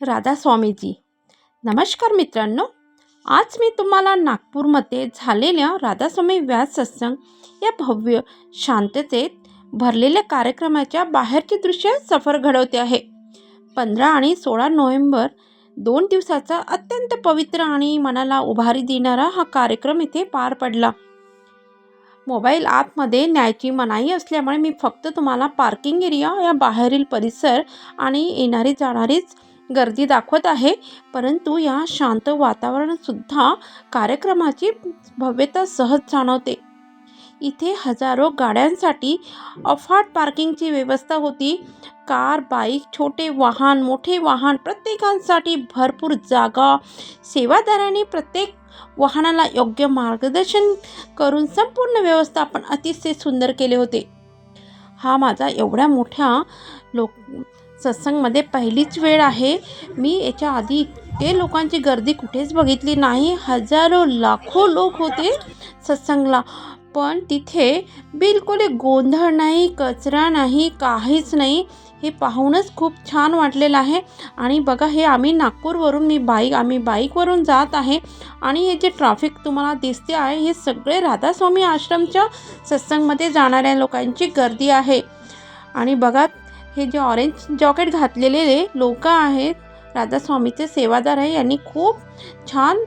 राधा स्वामीजी नमस्कार मित्रांनो आज मी तुम्हाला नागपूरमध्ये झालेल्या राधास्वामी व्यास सत्संग या भव्य शांततेत भरलेल्या कार्यक्रमाच्या बाहेरचे दृश्य सफर घडवते आहे. पंधरा आणि सोळा नोव्हेंबर दोन दिवसाचा अत्यंत पवित्र आणि मनाला उभारी देणारा हा कार्यक्रम इथे पार पडला. मोबाईल आतमध्ये न्यायची मनाई असल्यामुळे मी फक्त तुम्हाला पार्किंग एरिया या बाहेरील परिसर आणि येणारी जाणारीच गर्दी दाखवत आहे. परंतु या शांत वातावरणातसुद्धा कार्यक्रमाची भव्यता सहज जाणवते. इथे हजारो गाड्यांसाठी अफाट पार्किंगची व्यवस्था होती. कार बाईक छोटे वाहन मोठे वाहन प्रत्येकांसाठी भरपूर जागा. सेवादारांनी प्रत्येक वाहनाला योग्य मार्गदर्शन करून संपूर्ण व्यवस्थापन अतिशय सुंदर केले होते. हा माझा एवढ्या मोठ्या लोक सत्संगमध्ये पहिलीच वेळ आहे. मी याच्या आधी इतके लोकांची गर्दी कुठेच बघितली नाही. हजारो लाखो लोक होते सत्संगला. पण तिथे बिलकुल गोंधळ नाही कचरा नाही काहीच नाही. हे पाहूनच खूप छान वाटलेलं आहे. आणि बघा हे आम्ही नागपूरवरून मी बाईक आम्ही बाईकवरून जात आहे. आणि हे जे ट्रॅफिक तुम्हाला दिसते आहे हे सगळे राधास्वामी आश्रमच्या सत्संगमध्ये जाणाऱ्या लोकांची गर्दी आहे. आणि बघा हे जे ऑरेंज जॉकेट घातलेले लोक आहेत राधास्वामीचे सेवादार आहे यांनी खूप छान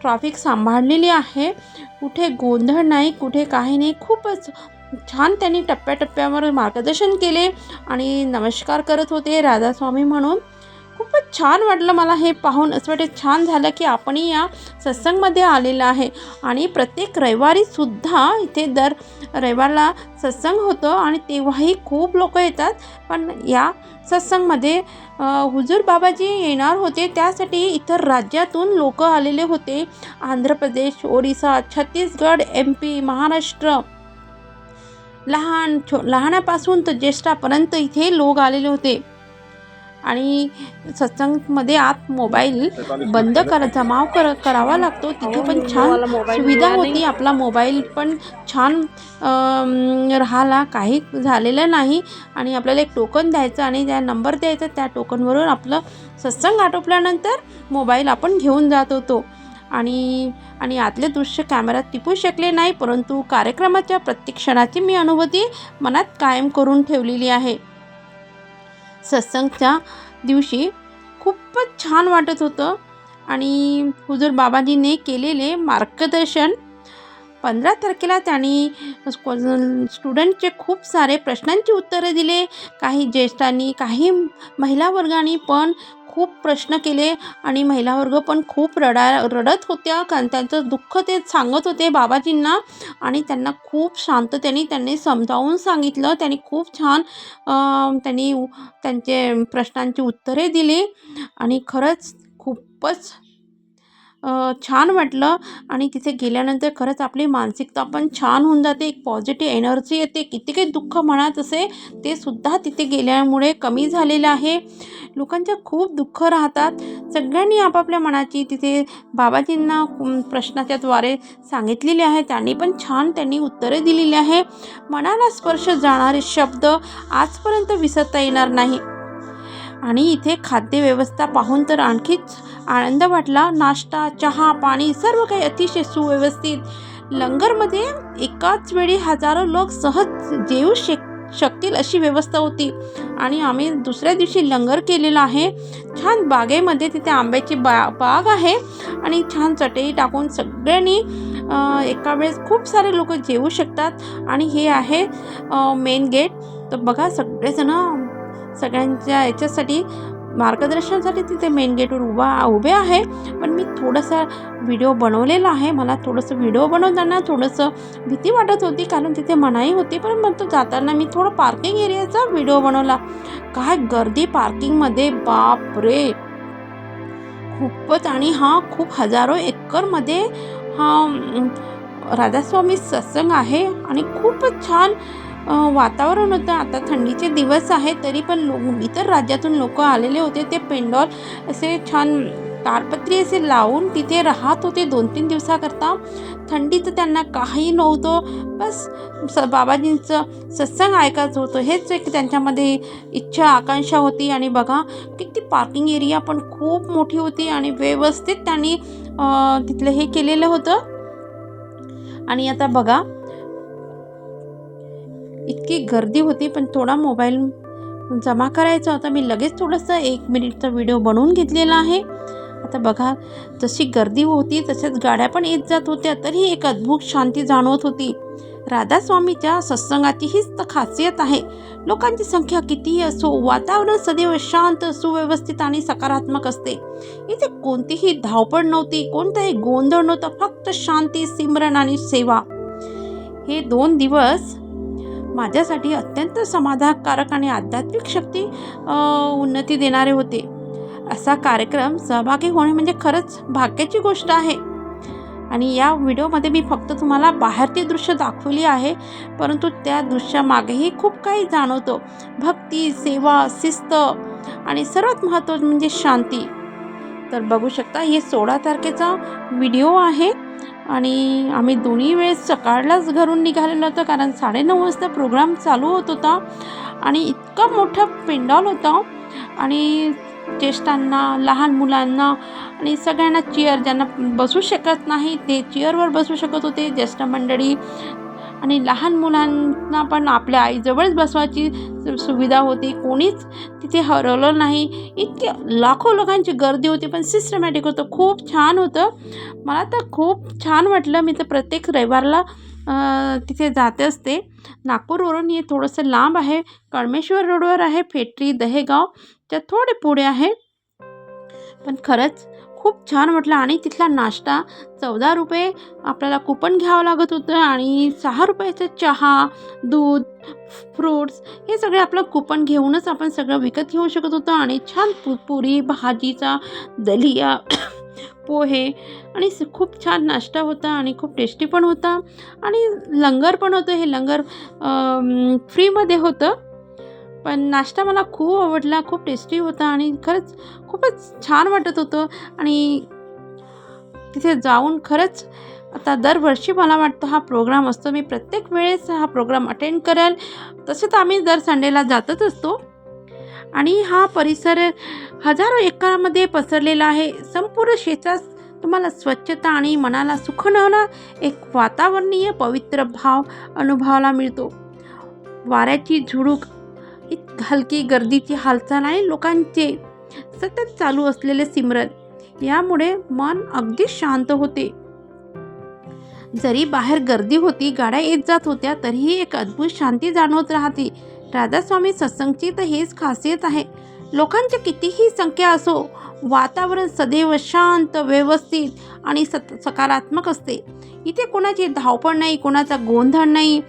ट्रॅफिक सांभाळलेली आहे. कुठे गोंधळ नाही कुठे काही नाही खूपच छान त्यांनी टप्प्याटप्प्यावर मार्गदर्शन केले आणि नमस्कार करत होते राधास्वामी म्हणून. खूपच छान वाटलं मला हे पाहून. असं वाटतं छान झालं की आपणही या सत्संगमध्ये आलेलं आहे. आणि प्रत्येक रविवारीसुद्धा इथे दर रविवारला सत्संग होतं आणि तेव्हाही खूप लोक येतात. पण या सत्संगमध्ये हुजूर बाबाजी येणार होते. त्यासाठी इतर राज्यातून लोक आलेले होते. Andhra Pradesh Orissa Chhattisgarh M P Maharashtra. लहान छो लहानापासून तर ज्येष्ठापर्यंत इथे लोक आलेले होते. आणि सत्संगमध्ये आत मोबाईल बंद कर जमाव कर करावा लागतो. तिथे पण छान सुविधा होती. आपला मोबाईल पण छान राहिला. काही झालेलं नाही. आणि आपल्याला एक टोकन द्यायचं आणि त्या नंबर द्यायचा. त्या टोकनवरून आपलं सत्संग आटोपल्यानंतर मोबाईल आपण घेऊन जात होतो. आणि आणि आतले दृश्य कॅमेऱ्यात टिपू शकले नाही परंतु कार्यक्रमाच्या प्रत्येक क्षणाची मी अनुभूती मनात कायम करून ठेवलेली आहे. सत्संगच्या दिवशी खूपच छान वाटत होतं. आणि हुजूर बाबाजीने केलेले मार्गदर्शन पंधरा तारखेला त्यांनी स्टुडंटचे खूप सारे प्रश्नांची उत्तरं दिले. काही ज्येष्ठांनी काही महिला वर्गाने पण खूप प्रश्न केले आणि महिला वर्ग पण खूप रडा रडत होत्या. कारण त्यांचं दुःख ते सांगत होते बाबाजींना आणि त्यांना खूप शांततेने त्यांनी समजावून सांगितलं. त्यांनी खूप छान त्यांनी त्यांचे प्रश्नांची उत्तरे दिली आणि खरंच खूपच छान वाटलं. आणि तिथे गेल्यानंतर खरंच आपली मानसिकता पण छान होऊन जाते. एक पॉझिटिव्ह एनर्जी येते. किती काही दुःख म्हणत असे ते सुद्धा तिथे गेल्यामुळे कमी झालेलं आहे. लोकांच्या खूप दुःख राहतात. सगळ्यांनी आपापल्या मनाची तिथे बाबाजींना प्रश्नाच्याद्वारे सांगितलेले आहे. त्यांनी पण छान त्यांनी उत्तरे दिलेली आहे. मनाला स्पर्श जाणारे शब्द आजपर्यंत विसरता येणार नाही. आणि इथे खाद्यव्यवस्था पाहून तर आणखीच आनंद वाटला. नाश्ता चहा पाणी सर्व काही अतिशय सुव्यवस्थित. लंगरमध्ये एकाच वेळी हजारो लोक सहज जेऊ शक शकतील अशी व्यवस्था होती. आणि आम्ही दुसऱ्या दिवशी लंगर केलेला आहे. छान बागेमध्ये तिथे आंब्याची बा बाग आहे. आणि छान चटई टाकून सगळ्यांनी एका वेळेस खूप सारे लोक जेवू शकतात. आणि हे आहे मेन गेट. तर बघा सगळेजणं सगळ्यांच्या याच्यासाठी मार्गदर्शनासाठी तिथे मेन गेटवर उभा उभे आहे. पण मी थोडंसं व्हिडिओ बनवलेला आहे. मला थोडंसं व्हिडिओ बनवताना थोडंसं भीती वाटत होती कारण तिथे मनाई होती. पण मग तो जाताना मी थोडं पार्किंग एरियाचा व्हिडिओ बनवला. काय गर्दी पार्किंगमध्ये बाप रे खूपच आणि हा खूप हजारो एकरमध्ये हा राधास्वामी सत्संग आहे आणि खूपच छान वातावरण होतं. आता थंडीचे दिवस आहेत तरी पण लो इतर राज्यातून लोक आलेले होते. ते पेंडॉल असे छान ताडपत्री असे लावून तिथे राहत होते दोन तीन दिवसाकरता थंडीचं त्यांना काही नव्हतं. बस स बाबाजींचं सत्संग ऐकायचं होतं. हेच एक त्यांच्यामध्ये इच्छा आकांक्षा होती. आणि बघा किती पार्किंग एरिया पण खूप मोठी होती आणि व्यवस्थित त्यांनी तिथलं हे केलेलं होतं. आणि आता बघा इतकी गर्दी होती पण थोडा मोबाईल जमा करायचा होता. मी लगेच थोडंसं एक मिनिटचा व्हिडिओ बनवून घेतलेला आहे. आता बघा जशी गर्दी होती तसेच गाड्या पण येत जात होत्या तरी एक अद्भुत शांती जाणवत होती. राधास्वामीच्या सत्संगाची हीच तर खासियत आहे. लोकांची संख्या कितीही असो वातावरण सदैव शांत सुव्यवस्थित आणि सकारात्मक असते. इथे कोणतीही धावपळ नव्हती कोणताही गोंधळ नव्हता फक्त शांती सिमरन आणि सेवा. हे दोन दिवस माझ्यासाठी अत्यंत समाधानकारक आणि आध्यात्मिक शक्ती उन्नती देणारे होते. असा कार्यक्रम सहभागी होणे म्हणजे खरंच भाग्याची गोष्ट आहे. आणि या व्हिडिओमध्ये मी फक्त तुम्हाला बाहेरची दृश्य दाखवली आहे परंतु त्या दृश्यामागेही खूप काही जाणवतो. भक्ती सेवा शिस्त आणि सर्वात महत्त्वाचं म्हणजे शांती. तर बघू शकता हे सोळा तारखेचा व्हिडिओ आहे. आणि आम्ही दोन्ही वेळेस सकाळलाच घरून निघालेलो होतो कारण साडेनऊ वाजता प्रोग्राम चालू होत होता. आणि इतका मोठा पेंडॉल होता. आणि ज्येष्ठांना लहान मुलांना आणि सगळ्यांना चेअर ज्यांना बसू शकत नाही ते चेअरवर बसू शकत होते. ज्येष्ठ मंडळी आणि लहान मुलांना पण आपल्या आईजवळच बसवायची सुविधा होती कोणीच तिथे हरवलं नाही. इतके लाखो लोकांची गर्दी होती पण सिस्टमॅटिक होतं. खूप छान होतं. मला तर खूप छान वाटलं. मी तर प्रत्येक रविवारला तिथे जाते असते. नागपूरवरून हे थोडंसं लांब आहे. कळमेश्वर रोडवर आहे. फेटरी दहेगाव त्या थोडे पुढे आहे. पण खरंच खूप छान वाटलं आणि तिथला नाश्ता चौदा रुपये आपल्याला कुपन घ्यावं लागत होतं आणि सहा रुपयाचं चहा दूध फ्रूट्स हे सगळे आपलं कुपन घेऊनच आपण सगळं विकत घेऊ शकत होतो आणि छान पु पुरी भाजीचा दलिया पोहे आणि स- खूप छान नाश्ता होता आणि खूप टेस्टी पण होता आणि लंगर पण होतं. हे लंगर फ्रीमध्ये होतं. पण नाश्ता मला खूप आवडला खूप टेस्टी होता आणि खरंच खूपच छान वाटत होतं. आणि तिथे जाऊन खरंच आता दरवर्षी मला वाटतं हा प्रोग्राम असतो. मी प्रत्येक वेळेस हा प्रोग्राम अटेंड करेल. तसं तर आम्ही दर संडेला जातच असतो. आणि हा परिसर हजारो एकरामध्ये पसरलेला आहे. संपूर्ण क्षेत्रात तुम्हाला स्वच्छता आणि मनाला सुखवणारा एक वातावरणीय पवित्र भाव अनुभवाला मिळतो. वाऱ्याची झुडूक इत हलकी गर्दीची हालचाल आणि लोकांचे सतत चालू असलेले सिमरन. यामुळे मन अगदी शांत होते. जरी बाहेर गर्दी होती गाड्या येत जात होत्या तरीही एक अद्भुत शांती जाणवत राहते. राधास्वामी सत्संगची तर हेच खासियत आहे. लोकांची कितीही संख्या असो वातावरण सदैव शांत व्यवस्थित आणि सत सकारात्मक असते. इथे कोणाची धावपळ नाही कोणाचा गोंधळ नाही.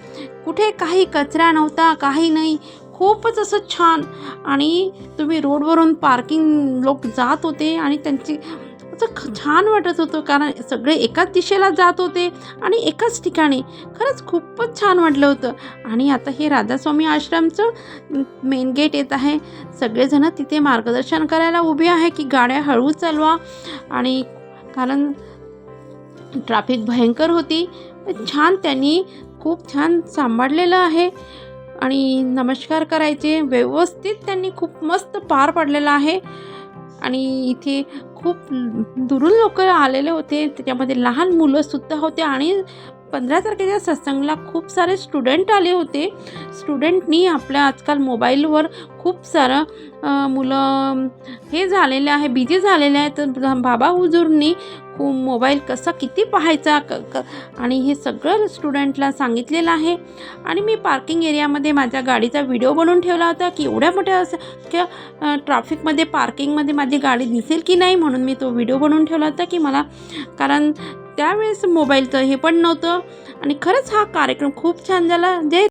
कुठे काही कचरा नव्हता काही नाही. खूपच असं छान. आणि तुम्ही रोडवरून पार्किंग लोक जात होते आणि त्यांची असं छान वाटत होतं. कारण सगळे एकाच दिशेला जात होते आणि एकाच ठिकाणी. खरंच खूपच छान वाटलं होतं. आणि आता हे राधास्वामी आश्रमचं मेन गेट येत आहे. सगळेजणं तिथे मार्गदर्शन करायला उभे आहे की गाड्या हळू चालवा. आणि कारण ट्रॅफिक भयंकर होती. पण छान त्यांनी खूप छान सांभाळलेलं आहे. आणि नमस्कार करायचे. व्यवस्थित त्यांनी खूप मस्त पार पडलेला आहे. आणि इथे खूप दुरून लोक आलेले होते. त्याच्यामध्ये लहान मुलंसुद्धा होते आणि पंधरा तारखेच्या सत्संगला खूप सारे स्टुडंट आले होते. स्टुडंटनी आपल्या आजकाल मोबाईलवर खूप सारं मुलं हे झालेले आहे बिझी झालेले आहेत. तर बाबा हुजूरनी मोबाईल कसा किती पाहायचा क क आणि हे सगळं स्टुडंटला सांगितलेलं आहे. आणि मी पार्किंग एरियामध्ये माझ्या गाडीचा व्हिडिओ बनवून ठेवला होता की एवढ्या मोठ्या असं किंवा ट्रॅफिकमध्ये पार्किंगमध्ये माझी गाडी दिसेल की नाही म्हणून मी तो व्हिडिओ बनवून ठेवला होता की मला कारण त्यावेळेस मोबाईलचं हे पण नव्हतं. आणि खरंच हा कार्यक्रम खूप छान झाला. जे